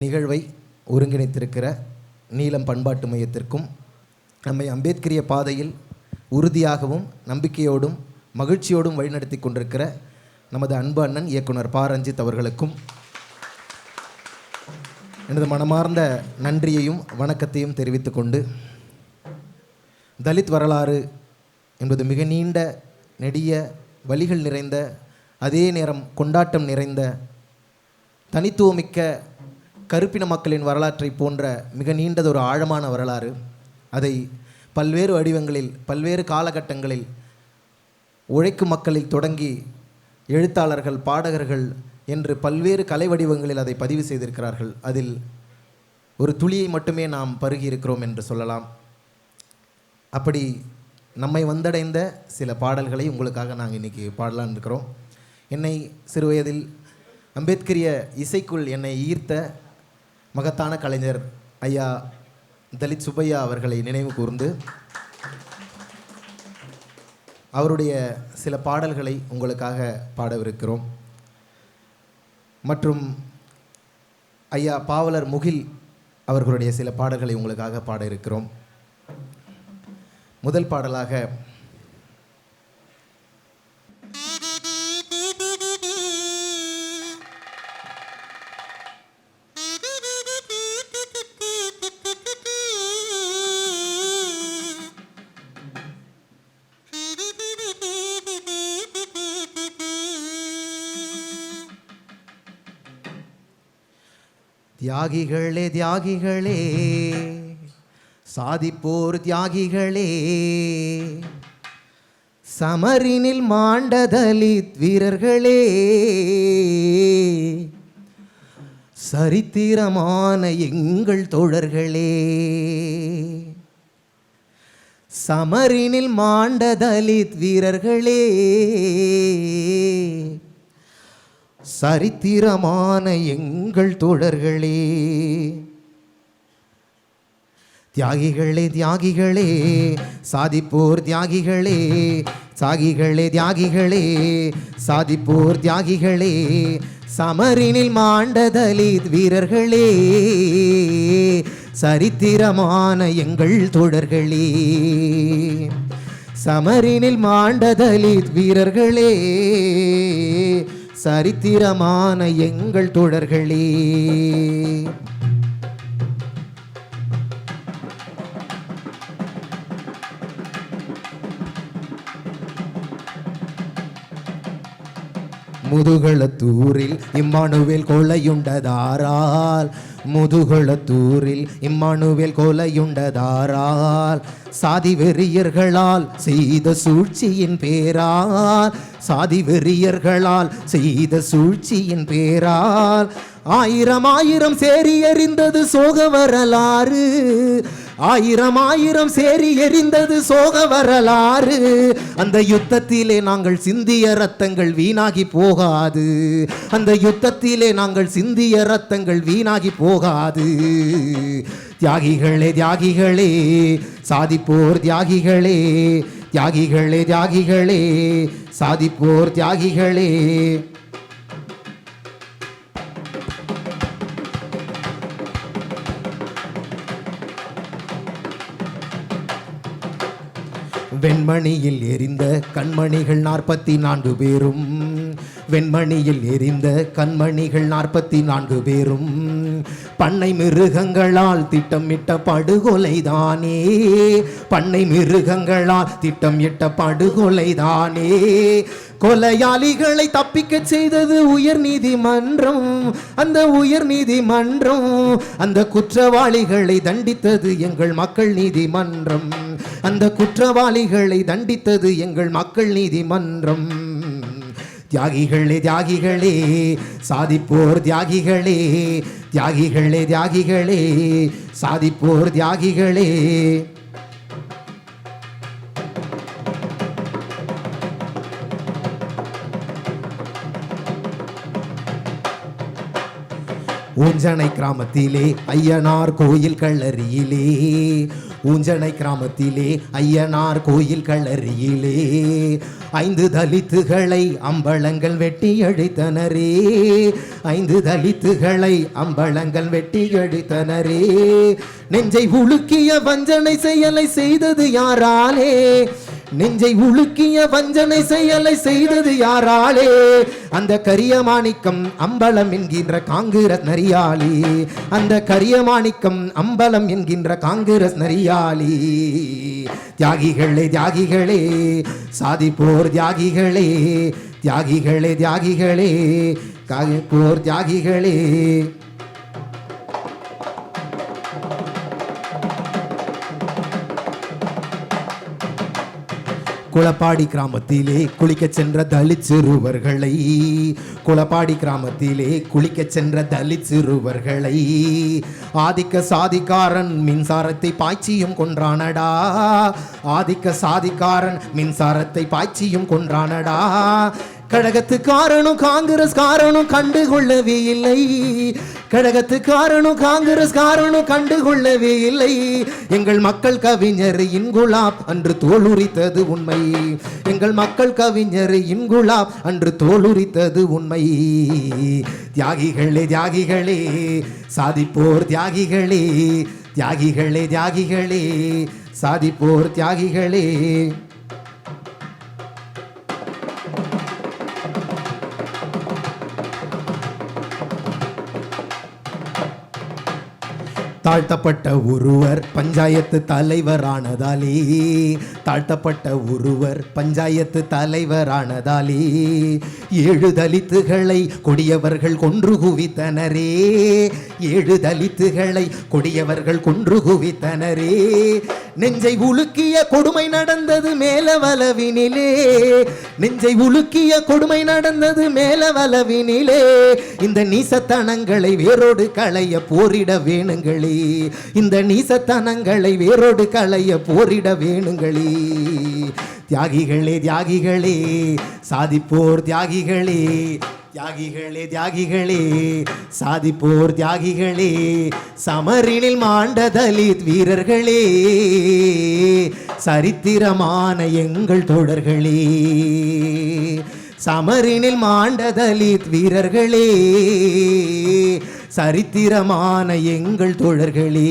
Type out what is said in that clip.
நிகழ்வை ஒருங்கிணைத்திருக்கிற நீலம் பண்பாட்டு மையத்திற்கும் நம்மை அம்பேத்கரிய பாதையில் உறுதியாகவும் நம்பிக்கையோடும் மகிழ்ச்சியோடும் வழிநடத்தி கொண்டிருக்கிற நமது அன்பு அண்ணன் இயக்குனர் பா. ரஞ்சித் அவர்களுக்கும் எனது மனமார்ந்த நன்றியையும் வணக்கத்தையும் தெரிவித்து கொண்டு தலித் வரலாறு என்பது மிக நீண்ட நெடிய வழிகள் நிறைந்த அதே நேரம் கொண்டாட்டம் நிறைந்த தனித்துவமிக்க கருப்பின மக்களின் வரலாற்றை போன்ற மிக நீண்டதொரு ஆழமான வரலாறு. அதை பல்வேறு வடிவங்களில் பல்வேறு காலகட்டங்களில் உழைக்கும் மக்களில் தொடங்கி எழுத்தாளர்கள் பாடகர்கள் என்று பல்வேறு கலை வடிவங்களில் அதை பதிவு செய்திருக்கிறார்கள். அதில் ஒரு துளியை மட்டுமே நாம் பருகி இருக்கிறோம் என்று சொல்லலாம். அப்படி நம்மை வந்தடைந்த சில பாடல்களை உங்களுக்காக நாங்கள் இன்றைக்கி பாடலான் இருக்கிறோம். என்னை சிறுவயதில் அம்பேத்கரிய இசைக்குள் என்னை ஈர்த்த மகத்தான கலைஞர் ஐயா தலித் சுப்பையா அவர்களை நினைவு கூர்ந்து அவருடைய சில பாடல்களை உங்களுக்காக பாடவிருக்கிறோம். மற்றும் ஐயா பாவலர் முகில் அவர்களுடைய சில பாடல்களை உங்களுக்காக பாட இருக்கிறோம் முதல் பாடலாக தியாகிகளே தியாகிகளே. சாதிப்போர் தியாகிகளே. சமரினில் மாண்டதலித் வீரர்களே. சரித்திரமான எங்கள் தோழர்களே. சமரினில் மாண்டதலித் வீரர்களே. சரித்திரமான எங்கள் தோழர்களே. தியாகிகளே தியாகிகளே சாதிப்போர் தியாகிகளே சாகிகளே தியாகிகளே சாதிப்போர் தியாகிகளே சமரினில் மாண்ட தலித் வீரர்களே சரித்திரமான எங்கள் தோழர்களே. சமரினில் மாண்ட தலித் வீரர்களே சரித்திரமான எங்கள் தோழர்களே முதுகளத்தூரில் இம்மானுவேல் கொலையுண்டதாரால் முதுகுளத்தூரில் இம்மானுவேல் கொலையுண்டதாரால் சாதி வெறியர்களால் செய்த சூழ்ச்சியின் பேரால் சாதி வெறியர்களால் செய்த சூழ்ச்சியின் பேரால். ஆயிரம் ஆயிரம் சேரி எறிந்தது சோக வரலாறு ஆயிரம் ஆயிரம் சேரி எரிந்தது சோக வரலாறு. அந்த யுத்தத்திலே நாங்கள் சிந்திய ரத்தங்கள் வீணாகி போகாது. அந்த யுத்தத்திலே நாங்கள் சிந்திய ரத்தங்கள் வீணாகி போகாது. தியாகிகளே தியாகிகளே சாதிப்போர் தியாகிகளே தியாகிகளே தியாகிகளே சாதிப்போர் தியாகிகளே. வெண்மணியில் எரிந்த கண்மணிகள் நாற்பத்தி நான்கு பேரும். வெண்மணியில் எரிந்த கண்மணிகள் நாற்பத்தி நான்கு பேரும். பண்ணை மிருகங்களால் திட்டமிட்ட படுகொலைதானே. பண்ணை மிருகங்களால் திட்டமிட்ட படுகொலைதானே. கொலையாளிகளை தப்பிக்க செய்தது உயர் நீதிமன்றம். அந்த உயர் நீதிமன்றம் அந்த குற்றவாளிகளை தண்டித்தது எங்கள் மக்கள் நீதிமன்றம். அந்த குற்றவாளிகளை தண்டித்தது எங்கள் மக்கள் நீதிமன்றம் தியாகிகளே தியாகிகளே சாதிப்போர் தியாகிகளே தியாகிகளே தியாகிகளே சாதிப்போர் தியாகிகளே. ஊஞ்சனை கிராமத்திலே ஐயனார் கோயில் கல்லறியிலே. ஊஞ்சனை கிராமத்திலே ஐயனார் கோயில் கல்லறியிலே. ஐந்து தலித்துகளை அம்பலங்கள் வெட்டி அழித்தனரே. ஐந்து தலித்துகளை அம்பளங்கள் வெட்டி அழித்தனரே. நெஞ்சை உலுக்கிய வஞ்சனை செயலை செய்தது யாராலே? நெஞ்சை உலுக்கிய வஞ்சனை செயலை செய்தது யாராலே? அந்த கரிய மாணிக்கம் அம்பலம் என்கின்ற காங்கிரஸ் நரியாளி. அந்த கரிய மாணிக்கம் அம்பலம் என்கின்ற காங்கிரஸ் நரியாளி. தியாகிகளே தியாகிகளே சாதிப்போர் தியாகிகளே தியாகிகளே தியாகிகளே போர் தியாகிகளே. குளப்பாடி கிராமத்திலே குளிக்கச் சென்ற தலித் சிறுவர்களை குளப்பாடி கிராமத்திலே குளிக்கச் சென்ற தலித் சிறுவர்களை ஆதிக்க சாதிக்காரன் மின்சாரத்தை பாய்ச்சியும் கொன்றானடா. ஆதிக்க சாதிக்காரன் மின்சாரத்தை பாய்ச்சியும் கொன்றானடா. கழகத்து காரணம் காங்கிரஸ் காரணம் கண்டுகொள்ளவே இல்லை. கழகத்து காரணம் காங்கிரஸ் காரணம் கண்டுகொள்ளவே இல்லை. எங்கள் மக்கள் கவிஞர் இன்குலாப் அன்று தோலுரித்தது உண்மை. எங்கள் மக்கள் கவிஞர் இன்குலாப் அன்று தோலுரித்தது உண்மை. தியாகிகளே தியாகிகளே சாதிப்போர் தியாகிகளே தியாகிகளே தியாகிகளே சாதிப்போர் தியாகிகளே. தாழ்த்தப்பட்ட ஒருவர் பஞ்சாயத்து தலைவரானதாலே. தாழ்த்தப்பட்ட ஒருவர் பஞ்சாயத்து தலைவரானதாலே. ஏழு தலித்துகளை கொடியவர்கள் கொன்று குவித்தனரே. ஏழு தலித்துகளை கொடியவர்கள் கொன்று குவித்தனரே. நெஞ்சை உலுக்கிய கொடுமை நடந்தது மேலவளவினிலே நெஞ்சை உலுக்கிய கொடுமை நடந்தது மேலவளவினிலே இந்த நீசத்தனங்களை வேரோடு களைய போரிட வேணுங்களே. இந்த நீசத்தனங்களை வேரோடு களைய போரிட வேணுங்களே. தியாகிகளே தியாகிகளே சாதிப்போர் தியாகிகளே தியாகிகளே தியாகிகளே சாதிப்போர் தியாகிகளே சமரினில் மாண்ட தலித் வீரர்களே சரித்திரமான எங்கள் தோழர்களே சமரினில் மாண்ட தலித் வீரர்களே சரித்திரமான எங்கள் தோழர்களே.